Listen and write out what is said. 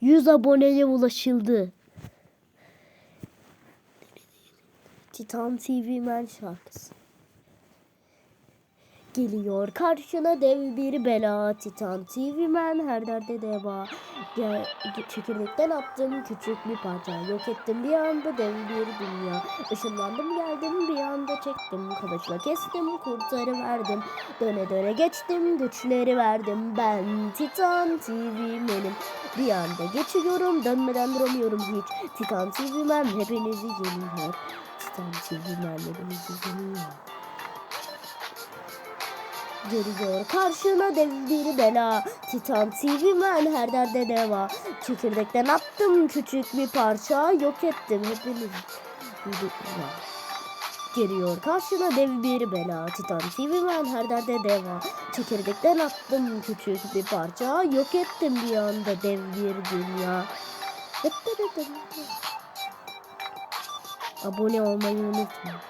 100 aboneye ulaşıldı. Titan TV Men şarkısı. Geliyor karşına dev bir bela Titan TV Men her derde deva Gel, Çekirdekten attım küçük bir parça Yok ettim bir anda dev bir dünya Işınlandım geldim. Bir anda çektim Kılıçla kestim kurtarıverdim Döne döne geçtim güçleri verdim. Ben Titan TV Men'im Bir anda geçiyorum dönmeden duramıyorum hiç. Titan TV Men hepinizi yeniyor. Titan TV Men hepinizi yeniyor. Geliyor karşına dev bir bela. Titan TV men her derde deva. Çekirdekten attım küçük bir parça. Yok ettim hepiniz Geliyor. Karşına dev bir bela. Titan TV men her derde deva. Çekirdekten attım küçük bir parça. Yok ettim bir anda dev bir dünya. Abone olmayı unutma